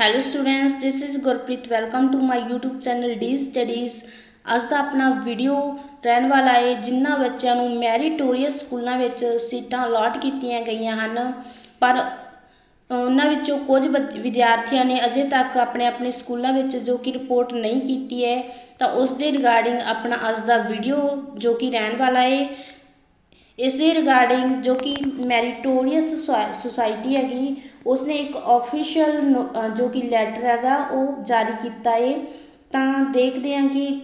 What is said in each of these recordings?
Hello students this is Gurpreet welcome to my YouTube channel D studies ਅੱਜ ਦਾ ਆਪਣਾ video ਰਹਿਣ ਵਾਲਾ ਹੈ ਜਿਨ੍ਹਾਂ ਬੱਚਿਆਂ ਨੂੰ ਮੈਰੀਟੋਰੀਅਸ ਸਕੂਲਾਂ ਵਿੱਚ ਸੀਟਾਂ ਅਲਾਟ ਕੀਤੀਆਂ ਗਈਆਂ ਹਨ। ਪਰ ਉਹਨਾਂ ਵਿੱਚੋਂ ਕੁਝ ਬੱਚ- ਵਿਦਿਆਰਥੀਆਂ ਨੇ ਅਜੇ ਤੱਕ ਆਪਣੇ ਆਪਣੇ ਸਕੂਲਾਂ ਵਿੱਚ ਜੋ ਕਿ ਰਿਪੋਰਟ ਨਹੀਂ ਕੀਤੀ ਹੈ, ਤਾਂ ਉਸ ਦੇ ਰਿਗਾਰਡਿੰਗ ਆਪਣਾ ਅੱਜ ਦਾ ਵੀਡੀਓ ਜੋ ਕਿ ਰਹਿਣ ਵਾਲਾ ਹੈ। ਇਸ ਦੇ ਰਿਗਾਰਡਿੰਗ ਜੋ ਕਿ ਮੈਰੀਟੋਰੀਅਸ ਸੁਸਾਇਟੀ ਹੈਗੀ ਉਸਨੇ ਇੱਕ ਆਫੀਸ਼ੀਅਲ ਜੋ ਕਿ ਲੈਟਰ ਹੈਗਾ, ਉਹ ਜਾਰੀ ਕੀਤਾ ਹੈ ਤਾਂ ਦੇਖਦੇ ਹਾਂ ਕਿ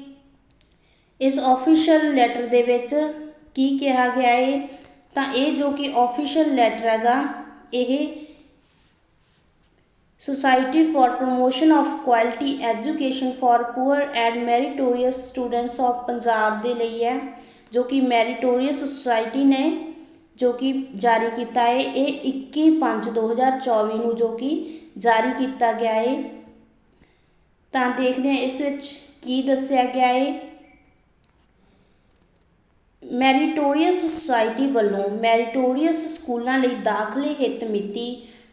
ਇਸ ਆਫੀਸ਼ੀਅਲ ਲੈਟਰ ਦੇ ਵਿੱਚ ਕੀ ਕਿਹਾ ਗਿਆ ਏ। ਤਾਂ ਇਹ ਜੋ ਕਿ ਆਫੀਸ਼ੀਅਲ ਲੈਟਰ ਹੈਗਾ, ਇਹ society for promotion of quality education for poor and meritorious students of Punjab ਦੇ ਲਈ ਹੈ, ਜੋ ਕਿ ਮੈਰੀਟੋਰੀਅਸ ਸੁਸਾਇਟੀ ਨੇ ਜੋ ਕਿ ਜਾਰੀ ਕੀਤਾ ਹੈ, ਇਹ 21/5/2024 ਨੂੰ ਜੋ ਕਿ ਜਾਰੀ ਕੀਤਾ ਗਿਆ ਹੈ। ਤਾਂ ਦੇਖਦੇ ਹਾਂ ਇਸ ਵਿੱਚ ਕੀ ਦੱਸਿਆ ਗਿਆ ਹੈ। ਮੈਰੀਟੋਰੀਅਸ ਸੁਸਾਇਟੀ ਵੱਲੋਂ ਮੈਰੀਟੋਰੀਅਸ ਸਕੂਲਾਂ ਲਈ ਦਾਖਲੇ ਹਿੱਤ ਮਿਤੀ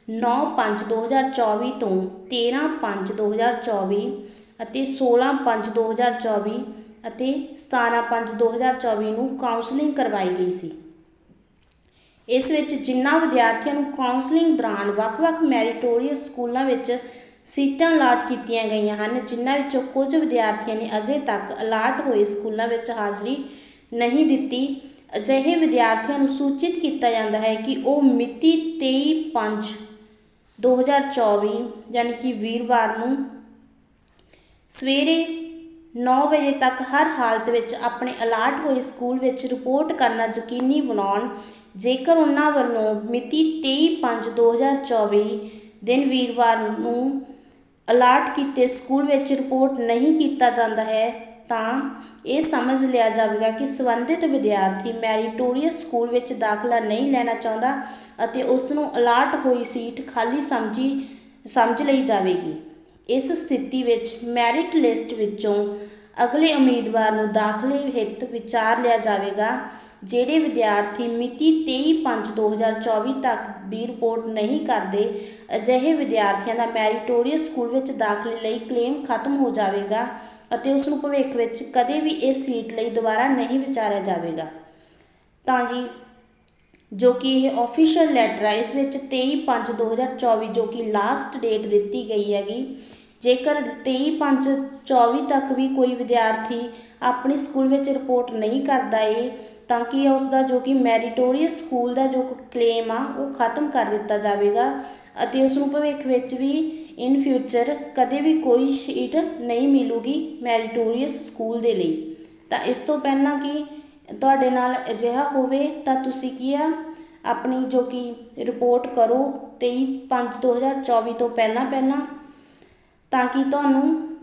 9/5/2024 ਤੋਂ 13/5/2024 ਅਤੇ 16/5/2024 ਅਤੇ 17/5/2024 ਨੂੰ ਕਾਉਂਸਲਿੰਗ ਕਰਵਾਈ ਗਈ ਸੀ। ਇਸ ਵਿੱਚ ਜਿਨ੍ਹਾਂ ਵਿਦਿਆਰਥੀਆਂ ਨੂੰ ਕਾਉਂਸਲਿੰਗ ਦੌਰਾਨ ਵੱਖ-ਵੱਖ ਮੈਰੀਟੋਰੀਅਸ ਸਕੂਲਾਂ ਵਿੱਚ ਸੀਟਾਂ ਅਲਾਟ ਕੀਤੀਆਂ ਗਈਆਂ ਹਨ, ਜਿਨ੍ਹਾਂ ਵਿੱਚੋਂ ਕੁਝ ਵਿਦਿਆਰਥੀਆਂ ਨੇ ਅਜੇ ਤੱਕ ਅਲਾਟ ਹੋਏ ਸਕੂਲਾਂ ਵਿੱਚ ਹਾਜ਼ਰੀ ਨਹੀਂ ਦਿੱਤੀ। ਅਜਿਹੇ ਵਿਦਿਆਰਥੀਆਂ ਨੂੰ ਸੂਚਿਤ ਕੀਤਾ ਜਾਂਦਾ ਹੈ ਕਿ ਉਹ ਮਿਤੀ 23 2024 ਯਾਨੀ ਕਿ ਵੀਰਵਾਰ ਨੂੰ ਸਵੇਰੇ 9 ਵਜੇ ਤੱਕ ਹਰ ਹਾਲਤ ਵਿੱਚ ਆਪਣੇ ਅਲਾਟ ਹੋਏ ਸਕੂਲ ਵਿੱਚ ਰਿਪੋਰਟ ਕਰਨਾ ਯਕੀਨੀ ਬਣਾਉਣ ਜੇਕਰ ਉਹਨਾਂ ਵੱਲੋਂ ਮਿਤੀ 23/5/2024 ਦਿਨ ਵੀਰਵਾਰ ਨੂੰ ਅਲਾਟ ਕੀਤੇ ਸਕੂਲ ਵਿੱਚ ਰਿਪੋਰਟ ਨਹੀਂ ਕੀਤਾ ਜਾਂਦਾ ਹੈ, ਤਾਂ ਇਹ ਸਮਝ ਲਿਆ ਜਾਵੇਗਾ ਕਿ ਸੰਬੰਧਿਤ ਵਿਦਿਆਰਥੀ ਮੈਰੀਟੋਰੀਅਸ ਸਕੂਲ ਵਿੱਚ ਦਾਖਲਾ ਨਹੀਂ ਲੈਣਾ ਚਾਹੁੰਦਾ ਅਤੇ ਉਸ ਨੂੰ ਅਲਾਟ ਹੋਈ ਸੀਟ ਖਾਲੀ ਸਮਝੀ, ਸਮਝ ਲਈ ਜਾਵੇਗੀ। ਇਸ ਸਥਿਤੀ ਵਿੱਚ ਮੈਰਿਟ ਲਿਸਟ ਵਿੱਚੋਂ ਅਗਲੇ ਉਮੀਦਵਾਰ ਨੂੰ ਦਾਖਲੇ ਹਿੱਤ ਵਿਚਾਰ ਲਿਆ ਜਾਵੇਗਾ। ਜਿਹੜੇ ਵਿਦਿਆਰਥੀ ਮਿਤੀ 23/5/2024 ਤੱਕ ਵੀ ਰਿਪੋਰਟ ਨਹੀਂ ਕਰਦੇ, ਅਜਿਹੇ ਵਿਦਿਆਰਥੀਆਂ ਦਾ ਮੈਰੀਟੋਰੀਅਸ ਸਕੂਲ ਵਿੱਚ ਦਾਖਲੇ ਲਈ ਕਲੇਮ ਖਤਮ ਹੋ ਜਾਵੇਗਾ ਅਤੇ ਉਸ ਨੂੰ ਭਵਿੱਖ ਵਿੱਚ ਕਦੇ ਵੀ ਇਸ ਸੀਟ ਲਈ ਦੁਬਾਰਾ ਨਹੀਂ ਵਿਚਾਰਿਆ ਜਾਵੇਗਾ। ਤਾਂ ਜੀ, ਜੋ ਕਿ ਇਹ ਆਫੀਸ਼ੀਅਲ ਲੈਟਰ ਹੈ ਇਸ ਵਿੱਚ 23/5/2024 ਜੋ ਕਿ ਲਾਸਟ ਡੇਟ ਦਿੱਤੀ ਗਈ ਹੈਗੀ, ਜੇਕਰ 23/5/24 ਤੱਕ ਵੀ ਕੋਈ ਵਿਦਿਆਰਥੀ ਆਪਣੇ ਸਕੂਲ ਵਿੱਚ ਰਿਪੋਰਟ ਨਹੀਂ ਕਰਦਾ ਏ ਤਾਂ ਕਿ ਉਸ ਦਾ ਜੋ ਕਿ ਮੈਰੀਟੋਰੀਅਸ ਸਕੂਲ ਦਾ ਜੋ ਕਲੇਮ ਆ, ਉਹ ਖਤਮ ਕਰ ਦਿੱਤਾ ਜਾਵੇਗਾ ਅਤੇ ਉਸ ਨੂੰ ਭਵਿੱਖ ਵਿੱਚ ਵੀ ਇਨ ਫਿਊਚਰ ਕਦੇ ਵੀ ਕੋਈ ਸੀਟ ਨਹੀਂ ਮਿਲੂਗੀ ਮੈਰੀਟੋਰੀਅਸ ਸਕੂਲ ਦੇ ਲਈ। ਤਾਂ ਇਸ ਤੋਂ ਪਹਿਲਾਂ ਕਿ ਤੁਹਾਡੇ ਨਾਲ ਅਜਿਹਾ ਹੋਵੇ ਤਾਂ ਤੁਸੀਂ ਕੀ ਆ, ਆਪਣੀ ਜੋ ਕਿ ਰਿਪੋਰਟ ਕਰੋ 23/5/2024 ਤੋਂ ਪਹਿਲਾਂ ਪਹਿਲਾਂ, ਤਾਂ ਕਿ ਤੁਹਾਨੂੰ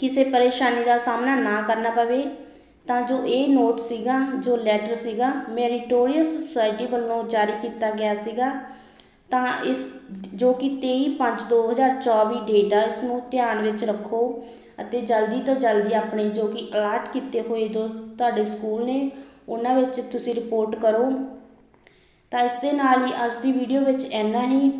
ਕਿਸੇ ਪਰੇਸ਼ਾਨੀ ਦਾ ਸਾਹਮਣਾ ਨਾ ਕਰਨਾ ਪਵੇ। ਤਾਂ ਜੋ ਇਹ ਨੋਟ ਸੀਗਾ, ਜੋ ਲੈਟਰ ਸੀਗਾ ਮੈਰੀਟੋਰੀਅਸ ਸੁਸਾਇਟੀ ਵੱਲੋਂ ਜਾਰੀ ਕੀਤਾ ਗਿਆ ਸੀਗਾ, ਤਾਂ ਇਸ ਜੋ ਕਿ 23/5/2024 ਡੇਟ ਆ, ਇਸ ਨੂੰ ਧਿਆਨ ਵਿੱਚ ਰੱਖੋ ਅਤੇ ਜਲਦੀ ਤੋਂ ਜਲਦੀ ਆਪਣੇ ਜੋ ਕਿ ਅਲਾਟ ਕੀਤੇ ਹੋਏ ਜੋ ਤੁਹਾਡੇ ਸਕੂਲ ਨੇ, ਉਹਨਾਂ ਵਿੱਚ ਤੁਸੀਂ ਰਿਪੋਰਟ ਕਰੋ। ਤਾਂ ਇਸ ਦੇ ਨਾਲ ਹੀ ਅੱਜ ਦੀ ਵੀਡੀਓ ਵਿੱਚ ਇੰਨਾ ਹੀ।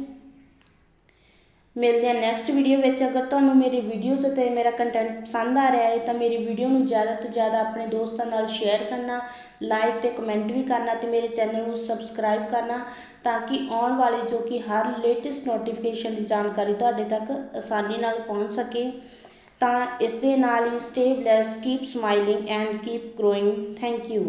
ਮਿਲਦੇ ਹਾਂ ਨੈਕਸਟ ਵੀਡੀਓ ਵਿੱਚ। ਅਗਰ ਤੁਹਾਨੂੰ ਮੇਰੀ ਵੀਡੀਓਜ਼ ਅਤੇ ਮੇਰਾ ਕੰਟੈਂਟ ਪਸੰਦ ਆ ਰਿਹਾ ਹੈ, ਤਾਂ ਮੇਰੀ ਵੀਡੀਓ ਨੂੰ ਜ਼ਿਆਦਾ ਤੋਂ ਜ਼ਿਆਦਾ ਆਪਣੇ ਦੋਸਤਾਂ ਨਾਲ ਸ਼ੇਅਰ ਕਰਨਾ ਲਾਈਕ ਤੇ ਕਮੈਂਟ ਵੀ ਕਰਨਾ ਤੇ ਮੇਰੇ ਚੈਨਲ ਨੂੰ ਸਬਸਕ੍ਰਾਈਬ ਕਰਨਾ ਤਾਂ ਕਿ ਆਉਣ ਵਾਲੇ ਜੋ ਕਿ ਹਰ ਲੇਟੈਸਟ ਨੋਟੀਫਿਕੇਸ਼ਨ ਦੀ ਜਾਣਕਾਰੀ ਤੁਹਾਡੇ ਤੱਕ ਆਸਾਨੀ ਨਾਲ ਪਹੁੰਚ ਸਕੇ। ਤਾਂ ਇਸ ਦੇ ਨਾਲ ਹੀ stay blessed keep smiling and keep growing thank you